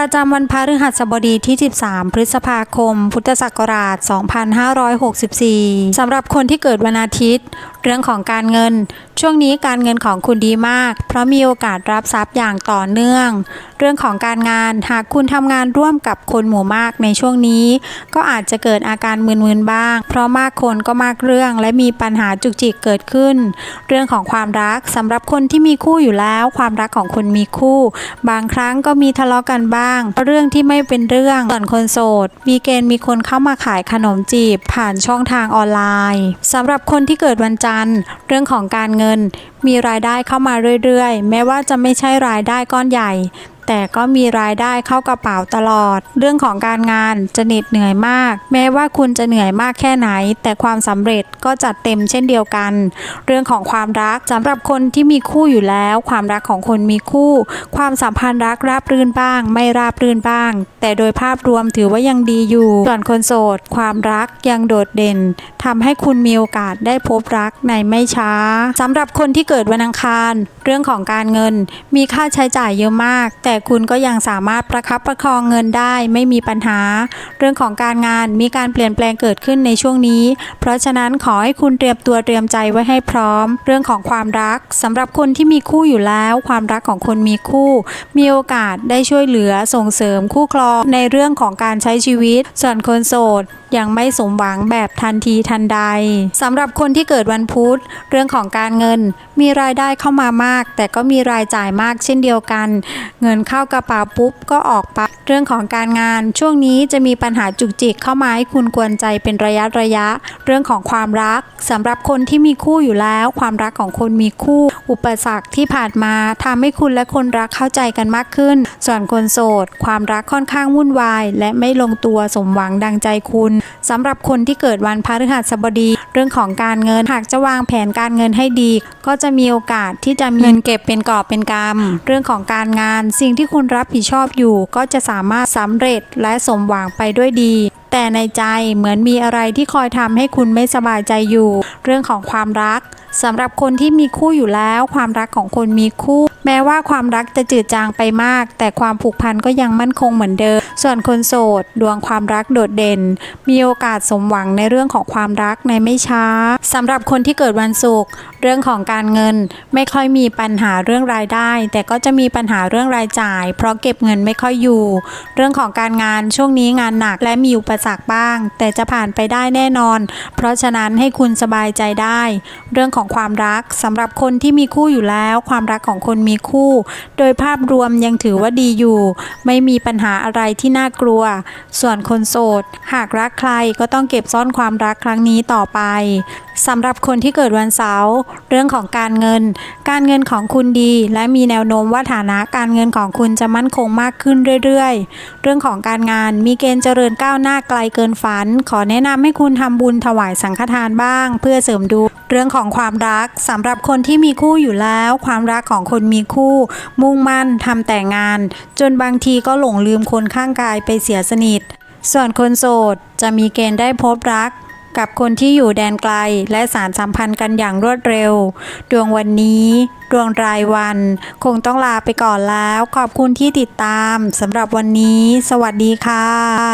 ประจำวันพฤหัสบดีที่ 13 พฤษภาคม พุทธศักราช 2564 สำหรับคนที่เกิดวันอาทิตย์ เรื่องของการเงิน ช่วงนี้การเงินของคุณดีมาก เพราะมีโอกาสรับทรัพย์อย่างต่อเนื่อง เรื่องของการงานหากคุณทำงานร่วมกับคนหมู่มากในช่วงนี้ ก็อาจจะเกิดอาการมึนๆบ้าง เพราะมากคนก็มากเรื่อง และมีปัญหาจุกจิกเกิดขึ้น เรื่องของความรักสำหรับคนที่มีคู่อยู่แล้ว ความรักของคุณมีคู่ บางครั้งก็มีทะเลาะกันบ้างเรื่องที่ไม่เป็นเรื่องส่วนคนโสด มีเกณฑ์มีคนเข้ามาขายขนมจีบ ผ่านช่องทางออนไลน์สำหรับคนที่เกิดวันจันทร์ เรื่องของการเงิน มีรายได้เข้ามาเรื่อยๆ แม้ว่าจะไม่ใช่รายได้ก้อนใหญ่ แต่ก็มีรายได้เข้ากระเป๋าตลอด เรื่องของการงานจะเหน็ดเหนื่อยมาก แม้ว่าคุณจะเหนื่อยมากแค่ไหน แต่ความสำเร็จก็จัดเต็มเช่นเดียวกัน เรื่องของความรักสำหรับคนที่มีคู่อยู่แล้ว ความรักของคนมีคู่ ความสัมพันธ์รักราบรื่นบ้าง ไม่ราบรื่นบ้าง แต่โดยภาพรวมถือว่ายังดีอยู่ ส่วนคนโสด ความรักยังโดดเด่นทำให้คุณมีโอกาสได้พบรักในไม่ช้าสำหรับคนที่เกิดวันอังคาร เรื่องของการเงินมีค่าใช้จ่ายเยอะมาก แต่คุณก็ยังสามารถประคับประคองเงินได้ไม่มีปัญหา เรื่องของการงานมีการเปลี่ยนแปลงเกิดขึ้นในช่วงนี้ เพราะฉะนั้นขอให้คุณเตรียมตัวเตรียมใจไว้ให้พร้อม เรื่องของความรักสำหรับคนที่มีคู่อยู่แล้ว ความรักของคนมีคู่ มีโอกาสได้ช่วยเหลือส่งเสริมคู่ครองในเรื่องของการใช้ชีวิต ส่วนคนโสดยังไม่สมหวังแบบทันทีทันใดสำหรับคนที่เกิดวันพุธ เรื่องของการเงินมีรายได้เข้ามามากแต่ก็มีรายจ่ายมากเช่นเดียวกัน เงินเข้ากระเป๋าปุ๊บก็ออกปั๊บ เรื่องของการงานช่วงนี้จะมีปัญหาจุกจิกเข้ามาให้คุณกวนใจเป็นระยะระยะ เรื่องของความรักสำหรับคนที่มีคู่อยู่แล้ว ความรักของคนมีคู่ อุปสรรคที่ผ่านมาทำให้คุณและคนรักเข้าใจกันมากขึ้น ส่วนคนโสด ความรักค่อนข้างวุ่นวาย และไม่ลงตัวสมหวังดังใจคุณสำหรับคนที่เกิดวันพฤหัสบดี เรื่องของการเงินหากจะวางแผนการเงินให้ดี ก็จะมีโอกาสที่จะมีเงินเก็บเป็นกอบเป็นกำเรื่องของการงาน สิ่งที่คุณรับผิดชอบอยู่ก็จะสาามารถสำเร็จและสมหวังไปด้วยดี แต่ในใจเหมือนมีอะไรที่คอยทำให้คุณไม่สบายใจอยู่ เรื่องของความรัก สำหรับคนที่มีคู่อยู่แล้ว ความรักของคนมีคู่ แม้ว่าความรักจะจืดจางไปมาก แต่ความผูกพันก็ยังมั่นคงเหมือนเดิม ส่วนคนโสด ดวงความรักโดดเด่น มีโอกาสสมหวังในเรื่องของความรักในไม่ช้าสำหรับคนที่เกิดวันศุกร์เรื่องของการเงินไม่ค่อยมีปัญหาเรื่องรายได้ แต่ก็จะมีปัญหาเรื่องรายจ่าย เพราะเก็บเงินไม่ค่อยอยู่ เรื่องของการงานช่วงนี้งานหนักและมีอุปสรรคบ้าง แต่จะผ่านไปได้แน่นอน เพราะฉะนั้นให้คุณสบายใจได้ เรื่องของความรักสำหรับคนที่มีคู่อยู่แล้ว ความรักของคนมีคู่ โดยภาพรวมยังถือว่าดีอยู่ ไม่มีปัญหาอะไรที่น่ากลัว ส่วนคนโสด หากรักใครก็ต้องเก็บซ่อนความรักครั้งนี้ต่อไป สำหรับคนที่เกิดวันเสาร์เรื่องของการเงิน การเงินของคุณดี และมีแนวโน้มว่าฐานะการเงินของคุณจะมั่นคงมากขึ้นเรื่อยๆ เรื่องของการงานมีเกณฑ์เจริญก้าวหน้าไกลเกินฝัน ขอแนะนำให้คุณทำบุญถวายสังฆทานบ้าง เพื่อเสริมดวงเรื่องของความรักสำหรับคนที่มีคู่อยู่แล้ว ความรักของคนมีคู่ มุ่งมั่นทำแต่งาน จนบางทีก็หลงลืมคนข้างกายไปเสียสนิท ส่วนคนโสดจะมีเกณฑ์ได้พบรัก กับคนที่อยู่แดนไกลและสารสัมพันธ์กันอย่างรวดเร็ว ดวงวันนี้ ดวงรายวัน คงต้องลาไปก่อนแล้ว ขอบคุณที่ติดตามสำหรับวันนี้ สวัสดีค่ะ